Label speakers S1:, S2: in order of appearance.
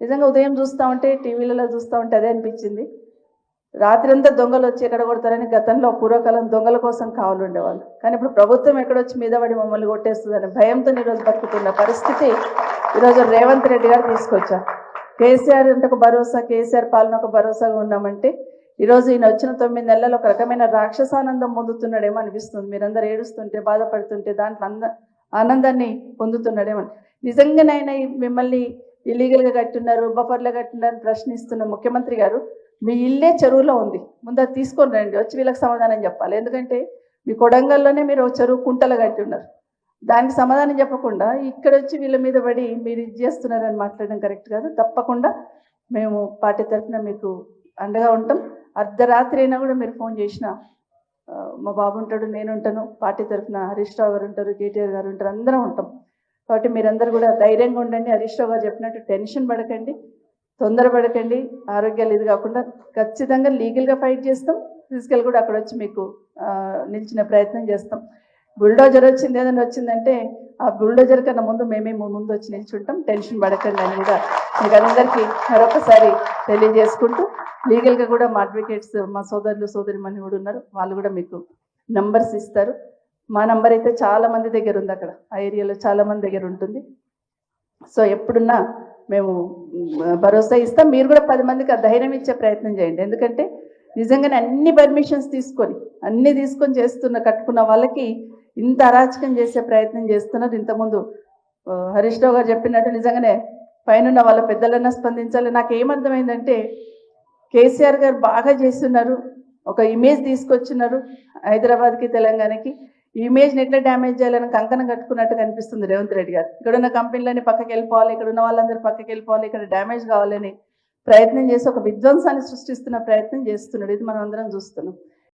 S1: నిజంగా ఉదయం చూస్తూ ఉంటే టీవీలలో చూస్తూ ఉంటే అదే అనిపించింది. రాత్రంతా దొంగలు వచ్చి ఎక్కడ కొడతారని గతంలో పూర్వకాలం దొంగల కోసం కావాలి ఉండేవాళ్ళు. కానీ ఇప్పుడు ప్రభుత్వం ఎక్కడొచ్చి మీద పడి మమ్మల్ని కొట్టేస్తుందని భయంతో ఈరోజు బతుకుతున్న పరిస్థితి ఈరోజు రేవంత్ రెడ్డి గారు తీసుకొచ్చారు. కేసీఆర్ అంటే ఒక భరోసా కేసీఆర్ పాలన ఒక భరోసాగా ఉన్నామంటే ఈరోజు ఈయన వచ్చిన తొమ్మిది నెలలు ఒక రకమైన రాక్షసానందం పొందుతున్నాడేమో అనిపిస్తుంది. మీరందరూ ఏడుస్తుంటే బాధపడుతుంటే దాంట్లో అంద ఆనందాన్ని పొందుతున్నాడేమో నిజంగానైనా మిమ్మల్ని ఇల్లీగల్గా కట్టున్నారు బఫర్లో కట్టున్నారు ప్రశ్నిస్తున్న ముఖ్యమంత్రి గారు మీ ఇల్లే చెరువులో ఉంది ముందు అది తీసుకొని రండి వచ్చి వీళ్ళకి సమాధానం చెప్పాలి. ఎందుకంటే మీ కొడంగల్లోనే మీరు చెరువు కుంటలు కట్టి ఉన్నారు దానికి సమాధానం చెప్పకుండా ఇక్కడ వచ్చి వీళ్ళ మీద పడి మీరు ఇది చేస్తున్నారని మాట్లాడడం కరెక్ట్ కాదు. తప్పకుండా మేము పార్టీ తరఫున మీకు అండగా ఉంటాం. అర్ధరాత్రి అయినా కూడా మీరు ఫోన్ చేసినా మా బాబు ఉంటాడు నేను ఉంటాను పార్టీ తరఫున హరీష్ రావు గారు ఉంటారు కేటీఆర్ గారు ఉంటారు అందరం ఉంటాం. కాబట్టి మీరందరూ కూడా ధైర్యంగా ఉండండి. హరీష్రావు గారు చెప్పినట్టు టెన్షన్ పడకండి తొందరపడకండి. ఆరోగ్యాలు ఇది కాకుండా ఖచ్చితంగా లీగల్గా ఫైట్ చేస్తాం. ఫిజికల్ కూడా అక్కడ వచ్చి మీకు నిలిచిన ప్రయత్నం చేస్తాం. బుల్డోజర్ వచ్చింది ఏదైనా వచ్చిందంటే ఆ బుల్డోజర్ కన్నా ముందు మేమే ముందు వచ్చి నిల్చుంటాం. టెన్షన్ పడకండి అని కూడా మీకు అందరికీ మరొకసారి తెలియజేసుకుంటూ లీగల్గా కూడా మా అడ్వకేట్స్ మా సోదరులు సోదరి మని కూడా ఉన్నారు. వాళ్ళు కూడా మీకు నంబర్స్ ఇస్తారు. మా నంబర్ అయితే చాలా మంది దగ్గర ఉంది అక్కడ. ఆ ఏరియాలో చాలా మంది దగ్గర ఉంటుంది. సో ఎప్పుడున్నా మేము భరోసా ఇస్తాం. మీరు కూడా పది మందికి ఆ ధైర్యం ఇచ్చే ప్రయత్నం చేయండి. ఎందుకంటే నిజంగానే అన్ని పర్మిషన్స్ తీసుకొని అన్ని తీసుకొని చేస్తున్న కట్టుకున్న వాళ్ళకి ఇంత అరాచకం చేసే ప్రయత్నం చేస్తున్నారు. ఇంతకుముందు హరీష్ రావు గారు చెప్పినట్టు నిజంగానే పైన వాళ్ళ పెద్దలన్నా స్పందించాలి. నాకు ఏమర్థమైందంటే కేసీఆర్ గారు బాగా చేస్తున్నారు. ఒక ఇమేజ్ తీసుకొచ్చినారు హైదరాబాద్కి తెలంగాణకి. ఈ ఇమేజ్ని ఎట్లా డ్యామేజ్ చేయాలని కంకణం కట్టుకున్నట్టు కనిపిస్తుంది రేవంత్ రెడ్డి గారు. ఇక్కడ ఉన్న కంపెనీలని పక్కకి వెళ్ళిపోవాలి ఇక్కడ ఉన్న వాళ్ళందరూ పక్కకి వెళ్ళిపోవాలి ఇక్కడ డ్యామేజ్ కావాలని ప్రయత్నం చేసి ఒక విధ్వంసాన్ని సృష్టిస్తున్న ప్రయత్నం చేస్తున్నాడు. ఇది మనం అందరం చూస్తున్నాం.